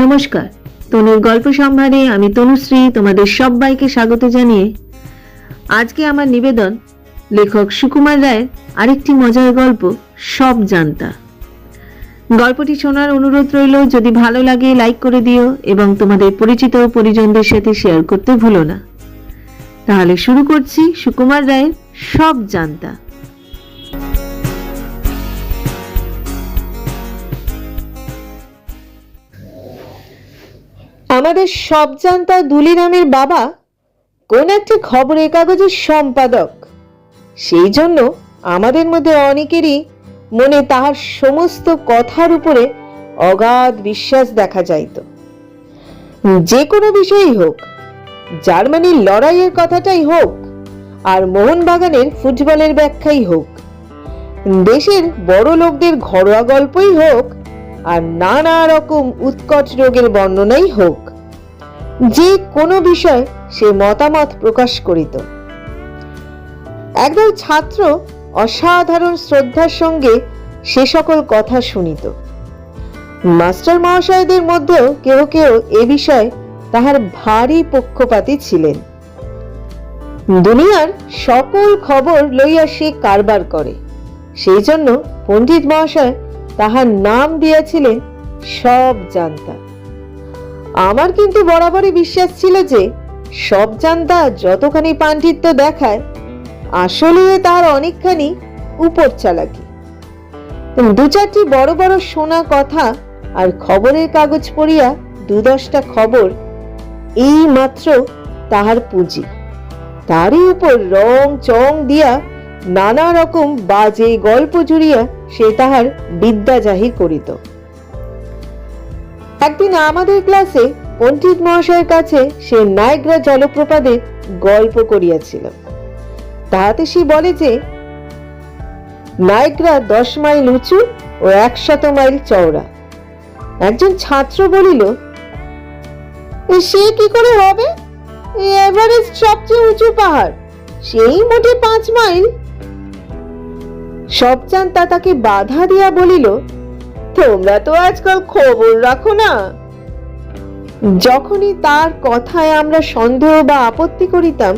নমস্কার। তনুর গল্প সম্ভারে আমি তনুশ্রী তোমাদের সবাইকে স্বাগত জানিয়ে আজকে আমার নিবেদন লেখক সুকুমার রায়ের আরেকটি মজার গল্প, সব জানতা। গল্পটি শোনার অনুরোধ রইল, যদি ভালো লাগে লাইক করে দিও এবং তোমাদের পরিচিত পরিজনদের সাথে শেয়ার করতে ভুলো না। তাহলে শুরু করছি সুকুমার রায়ের সব জানতা। আমাদের সব জানতা দুলি নামের বাবা কোন একটি খবরের কাগজের সম্পাদক। সেই জন্য আমাদের মধ্যে অনেকেরই মনে তাহার সমস্ত কথার উপরে অগাধ বিশ্বাস দেখা যাইত। যে কোনো বিষয়ই হোক জার্মানির লড়াইয়ের কথাটাই হোক আর মোহনবাগানের ফুটবলের ব্যাখ্যাই হোক, দেশের বড় লোকদের ঘরোয়া গল্পই হোক আর নানা রকম উৎকট রোগের বর্ণনাই হোক। যে কোনো বিষয় সে মতামত প্রকাশ করিত। একদল ছাত্র অসাধারণ শ্রদ্ধার সঙ্গে সে সকল কথা শুনিত। মাস্টার মহাশয়দের মধ্যেও কেউ কেউ এ বিষয়ে তাহার ভারী পক্ষপাতী ছিলেন। দুনিয়ার সকল খবর লইয়া সে কারবার করে। সেই জন্য পণ্ডিত মহাশয় তাহার নাম দিয়েছিলেন সব জানতা। আমার কিন্তু বরাবরই বিশ্বাস ছিল যে সব জানতা যতখানি পাণ্ডিত্য দেখায় আসলে তার অনেকখানি উপর চালাকি দু চারটি বড় বড় শোনা কথা আর খবরের কাগজ পড়িয়া দু দশটা খবর এই মাত্র তাহার পুঁজি। তারই উপর রং চং দিয়া নানা রকম বাজে গল্প জুড়িয়া সে তাহার বিদ্যা জাহির করিত। একদিন আমাদের ক্লাসে পণ্ডিত মহাশয়ের কাছে সে নায়গ্রা জলপ্রপাতের গল্প করিয়াছিল। তাহাতে সে বলে যে, নায়গ্রা দশ মাইল উঁচু ও একশত মাইল চওড়া। একজন ছাত্র বলিল সে কি করে হবে? এভারেস্ট সবচেয়ে উঁচু পাহাড়। সেই মোটে পাঁচ মাইল সবচান তা তাকে বাধা দিয়া বলিল তোমরা তো আজকাল খবর রাখো না। যখনই তার কথায় আমরা সন্দেহ বা আপত্তি করিতাম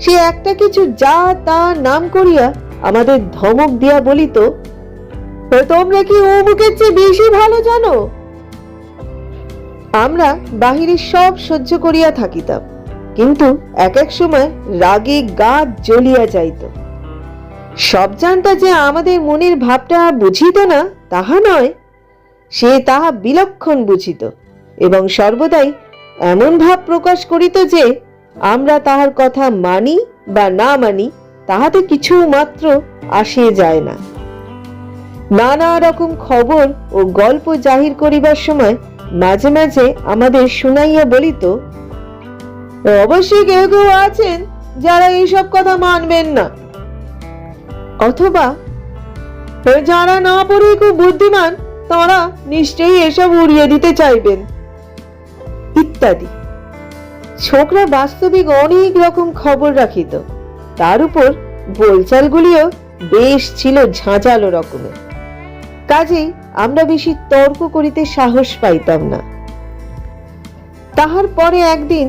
সে একটা কিছু যা তা নাম করিয়া আমাদের ধমক দিয়া বলিত "ও, তোমরা কি অমুকের চেয়ে বেশি ভালো জানো? আমরা বাহিরে সব সহ্য করিয়া থাকিতাম কিন্তু এক এক সময় রাগে গা জ্বলিয়া যাইত। সব জানতা যে আমাদের মনের ভাবটা বুঝিত না, তাহা নয়। সে তাহা বিলক্ষণ বুঝিত এবং সর্বদাই এমন ভাব প্রকাশ করিত যে, আমরা তাহার কথা মানি বা না মানি, তাহাতে কিছু মাত্র আসে যায় না। নানা রকম খবর ও গল্প জাহির করিবার সময় মাঝে মাঝে আমাদের শুনাইয়া বলিত, অবশ্যই কেউ কেউ আছেন যারা এইসব কথা মানবেন না। অথবা যারা না পড়ে খুব বুদ্ধিমান, তারা নিশ্চয়ই এসব উড়িয়ে দিতে চাইবেন। ইত্যাদি। ছোকরা বাস্তবিক অনেক রকম খবর রাখিত। তার উপর বোলচালগুলিও বেশ ছিল ঝাঁঝালো রকমের। কাজেই আমরা বেশি তর্ক করিতে সাহস পাইতাম না। তাহার পরে একদিন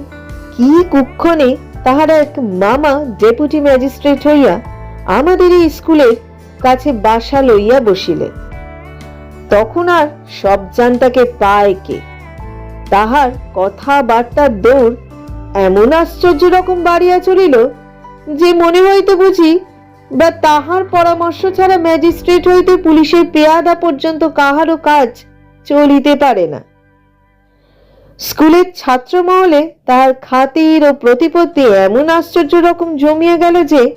কি কুক্ষণে তাহার এক মামা ডেপুটি ম্যাজিস্ট্রেট হইয়া আমাদের এই স্কুলের কাছে বাসা লইয়া বসিলেন তখন আর সব জানতাকে পায় কে? তাহার কথাবার্তার দৌড় এমন আশ্চর্য রকম বাড়িয়া চলিল যে মনে হইতে বুঝি বা তাহার পরামর্শ ছাড়া ম্যাজিস্ট্রেট হইতে পুলিশের পেয়াদা পর্যন্ত কাহারও কাজ চলিতে পারে না। স্কুলের ছাত্র মহলে তাহার খাতির ও প্রতিপত্তি এমন আশ্চর্য রকম জমিয়ে গেল যে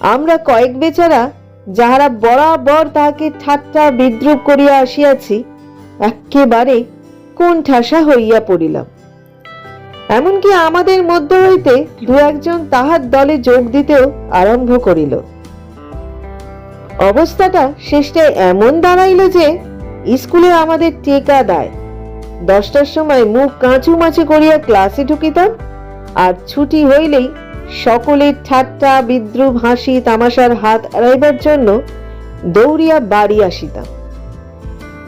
আমরা কয়েক বেচারা, যাহারা বরাবর তাহাকে ঠাট্টা বিদ্রুপ করিয়া আসিয়াছি একেবারে কোন ঠাসা হইয়া পড়িলাম। এমনকি আমাদের মধ্য হইতে দু একজন তাহার দলে যোগ দিতেও আরম্ভ করিল। অবস্থাটা শেষে এমন দাঁড়াইল যে, স্কুলে আমাদের টেকা দেয়। দশটার সময় মুখ কাঁচু মাচু করিয়া ক্লাসে ঢুকিতাম, আর ছুটি হইলেই সকলের ঠাট্টা, বিদ্রুপ, হাসি, তামাশার হাত এড়াইবার জন্য দৌড়িয়া বাড়ি আসিতাম।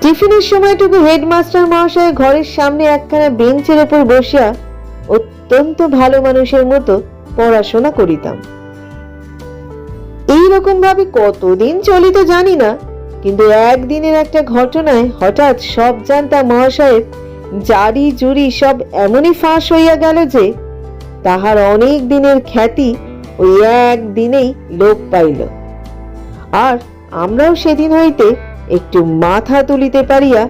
টিফিনের সময়টুকু হেডমাস্টার মহাশয় ঘরের সামনে একখানা বেঞ্চের ওপর বসিয়া অত্যন্ত ভালো মানুষের মতো পড়াশোনা করিতাম। এই রকম ভাবে কতদিন চলিত জানি না, কিন্তু একদিনের একটা ঘটনায় হঠাৎ সব জানতা মহাশয়ের জারি জুরি সব এমনই ফাঁস হইয়া গেল যে তাহার অনেক দিনের খ্যাতি ওই একদিনেই লোপ পাইল। আর আমরাও সেদিন হইতে একটু মাথা তুলিতে পারিয়া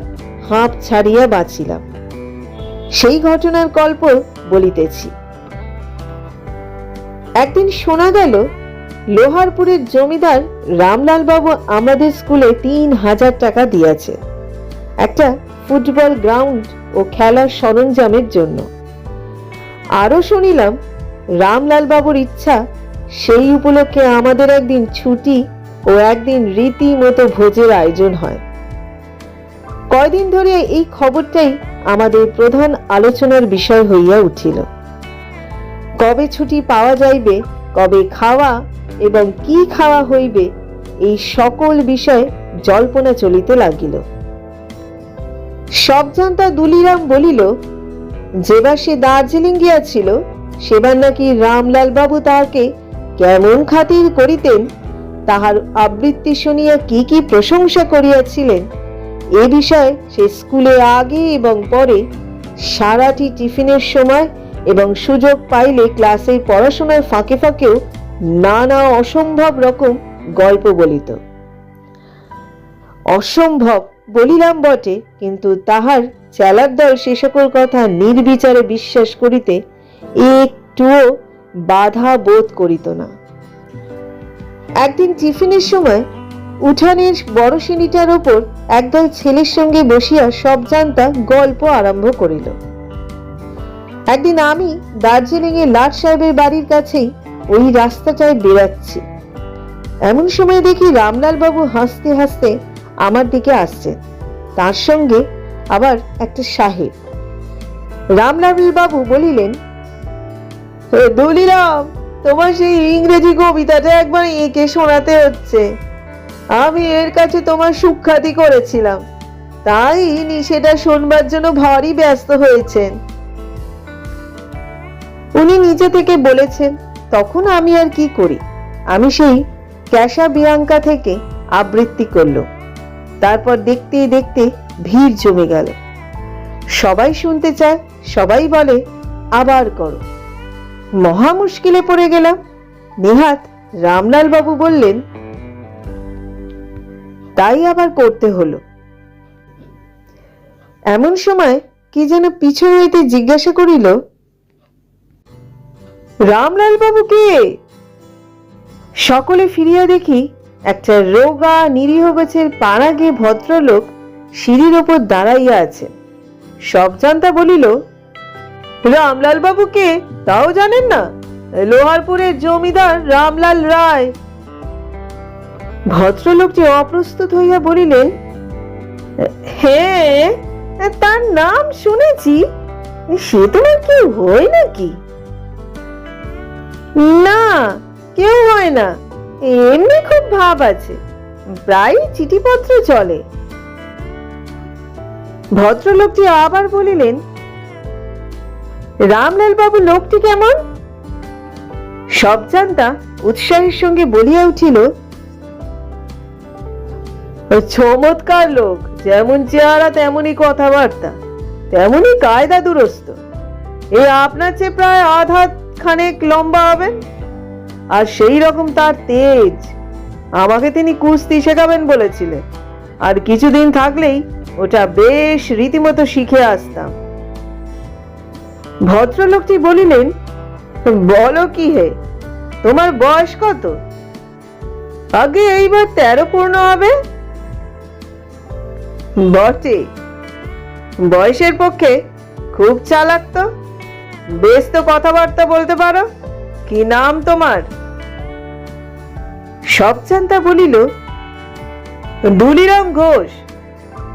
হাঁপ ছাড়িয়া বাঁচিলাম। সেই ঘটনার গল্প বলিতেছি, একদিন শোনা গেল, লোহারপুরের জমিদার রামলাল বাবু আমাদের স্কুলে তিন হাজার টাকা দিয়েছে, একটা ফুটবল গ্রাউন্ড ও খেলার সরঞ্জামের জন্য। আরও শুনিলাম, রামলাল বাবুর ইচ্ছা, সেই উপলক্ষে আমাদের একদিন ছুটি ও একদিন রীতিমতো ভোজের আয়োজন হয়। কয়দিন ধরে এই খবরটাই আমাদের প্রধান আলোচনার বিষয় হইয়া উঠিল। কবে ছুটি পাওয়া যাইবে, কবে খাওয়া এবং কি খাওয়া হইবে, এই সকল বিষয়ে জল্পনা চলিতে লাগিল। সব জানতা দুলিরাম বলিল যেবার সে দার্জিলিং গিয়াছিল সেবার নাকি রামলাল বাবু তাহাকে কেমন খাতির করিতেন, তাহার আবৃত্তি শুনিয়া কি কি প্রশংসা করিয়াছিলেন, এ বিষয়ে সে স্কুলে আগে এবং পরে সারাটি টিফিনের সময় এবং সুযোগ পাইলে ক্লাসে পড়াশোনার ফাঁকে ফাঁকেও নানা অসম্ভব রকম গল্প বলিত। অসম্ভব বলিলাম বটে, কিন্তু তাহার চেলার দল সে সকল কথা নির্বিচারে বিশ্বাস করিতে একটুও বাধা বোধ করিত না। একদিন টিফিনের সময় উঠানের বড় সিঁড়িটার ওপর একদল ছেলের সঙ্গে বসিয়া সব জানতা গল্প আরম্ভ করিল। একদিন আমি দার্জিলিং এ লাট সাহেবের বাড়ির কাছেই ওই রাস্তাটায় বেড়াচ্ছি। এমন সময় দেখি রামলাল বাবু হাসতে হাসতে আমার দিকে আসছেন। তার সঙ্গে আবার একটা সাহেব। রামলাল বাবু বলিলেন "এ, দুলিরাম তোমার সেই ইংরেজি কবিতাটা একবার এঁকে শোনাতে হচ্ছে। আমি এর কাছে তোমার সুখ্যাতি করেছিলাম। তাই ইনি সেটা শোনবার জন্য ভারী ব্যস্ত হয়েছেন। উনি নিজে থেকে বলেছেন তখন আমি আর কি করি? আমি সেই ক্যাশা বিয়াঙ্কা থেকে আবৃত্তি করল তারপর দেখতে দেখতে ভিড় জমে গেল। সবাই শুনতে চায়, সবাই বলে, আবার করো। মহা মুশকিলে পড়ে গেলাম। নেহাত রামলাল বাবু বললেন, তাই আবার করতে হলো। এমন সময় কি যেন পিছন হইতে জিজ্ঞাসা করিল, রামলাল বাবু কে? সকলে ফিরিয়া দেখি একটা রোগা নিরীহ গাছের পাড়া গিয়ে ভদ্রলোক সিঁড়ির ওপর দাঁড়াইয়া আছে। সব জানতা বলিল রামলাল বাবু কে তাও জানেন না? লোহারপুরের জমিদার রামলাল রায়। ভদ্রলোকটি অপ্রস্তুত হইয়া বলিলেন হ্যাঁ তার নাম শুনেছি। সে তোমার কেউ হয় নাকি? না, কেউ হয় না। এমনি খুব ভাব আছে। প্রায় চিঠিপত্র চলে। ভদ্রলোকটি আবার বলিলেন রামলাল বাবু লোকটি কেমন? সব জানতা উৎসাহের সঙ্গে বলিয়া উঠিল, চমৎকার লোক, যেমন চেহারা তেমনই কথাবার্তা, তেমনই কায়দা দুরস্ত। এই আপনার চেয়ে প্রায় আধা খানেক লম্বা হবে, আর সেই রকম তার তেজ। আমাকে তিনি কুস্তি শেখাবেন বলেছিলেন, আর কিছুদিন থাকলেই ওটা বেশ রীতিমতো শিখে আসতাম। ভদ্রলোকটি বলিলেন, বলো কি হে, তোমার বয়স কত? আগে এইবার তেরো পূর্ণ হবে। বটে, বয়সের পক্ষে খুব চালাক তো। বেশ তো কথাবার্তা বলতে পারো, কি নাম তোমার? সব জানতা বলিল, দুলিরাম ঘোষ।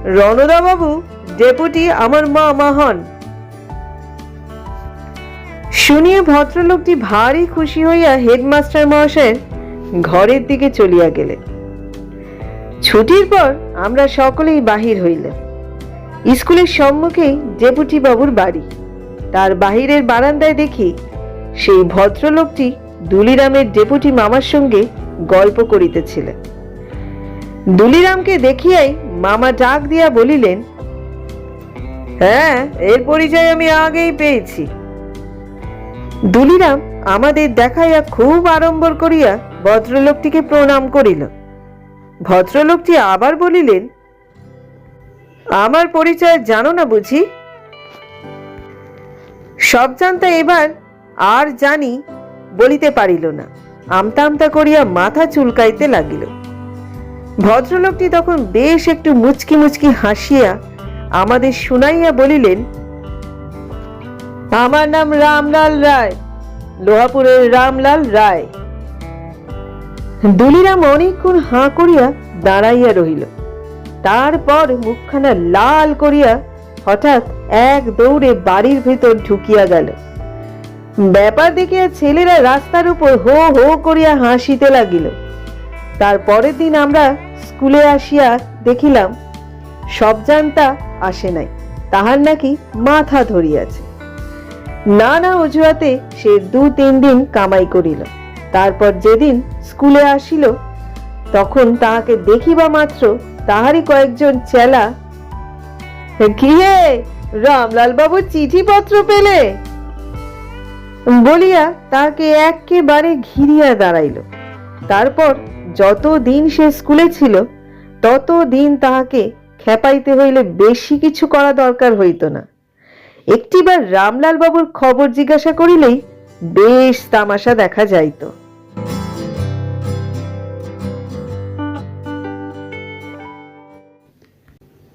রণদা বাবু ডেপুটি আমার মা হন। শুনিয়ে ভদ্রলোকটি ভারী খুশি হইয়া হেডমাস্টার মহাশয়ের ঘরের দিকে চলিয়া গেলেন। ছুটির পর আমরা সকলেই বাহির হইলাম। স্কুলের সম্মুখেই ডেপুটি বাবুর বাড়ি। তার বাহিরের বারান্দায় দেখি সেই ভদ্রলোকটি দুলিরামের ডেপুটি মামার সঙ্গে গল্প করিতেছিলেন। দুলিরামকে দেখিয়াই মামা ডাক দিয়া বলিলেন হ্যাঁ এর পরিচয় আমি আগেই পেয়েছি। দুলিরাম আমাদের দেখাইয়া খুব আড়ম্বর করিয়া ভদ্রলোকটিকে প্রণাম করিল। ভদ্রলোকটি আবার বলিলেন, আমার পরিচয় জানো না বুঝি? সব জানতা এবার আর জানি বলিতে পারিল না। আমতা আমতা করিয়া মাথা চুলকাইতে লাগিল। ভদ্রলোকটি তখন বেশ একটু মুচকি মুচকি হাসিয়া আমাদের শুনাইয়া বলিলেন, আমার নাম রামলাল রায়, লোহাপুরের রামলাল রায়। দুলিরাম অনেকক্ষণ হাঁ করিয়া দাঁড়াইয়া রহিল। তারপর মুখখানা লাল করিয়া হঠাৎ এক দৌড়ে বাড়ির ভেতর ঢুকিয়া গেল। ব্যাপার দেখিয়া ছেলেরা রাস্তার উপর হো হো করিয়া হাসিতে লাগিল। তার পরের দিন আমরা স্কুলে আসিয়া দেখিলাম, সব জানতা আসে নাই, তাহার নাকি মাথা ধরিয়াছে। নানা অজুহাতে সে দু তিন দিন কামাই করিল। তারপর যেদিন স্কুলে আসিল, তখন তাহাকে দেখিবা মাত্র তাহারই কয়েকজন চেলা কি হে রামলাল বাবু চিঠিপত্র পেলে? বলিয়া তাকে একেবারে ঘিরিয়া দাঁড়াইল। তারপর যত দিন সে স্কুলে ছিল তত দিন তাহাকে খেপাইতে হইলে বেশি কিছু করা দরকার হইত না। একটিবার রামলাল বাবুর খবর জিজ্ঞাসা করিলেই বেশ তামাশা দেখা যাইত।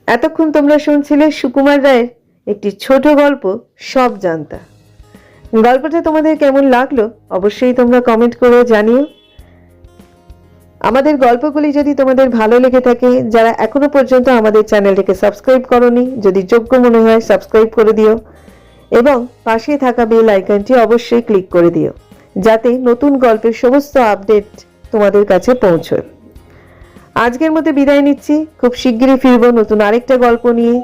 এতক্ষণ তোমরা শুনছিলে সুকুমার রায়ের একটি ছোট গল্প, সব জানতা। গল্পটা তোমাদের কেমন লাগল অবশ্যই তোমরা কমেন্ট করে জানিও। আমাদের গল্পগুলি যদি তোমাদের ভালো লেগে থাকে, যারা এখনও পর্যন্ত আমাদের চ্যানেলটিকে সাবস্ক্রাইব করনি, যদি যোগ্য মনে হয় সাবস্ক্রাইব করে দিও এবং পাশে থাকা বেল আইকনটি অবশ্যই ক্লিক করে দিও, যাতে নতুন গল্পের সমস্ত আপডেট তোমাদের কাছে পৌঁছয়। আজকের মতো বিদায় নিচ্ছি। খুব শিগগিরই ফিরবো নতুন আরেকটা গল্প নিয়ে।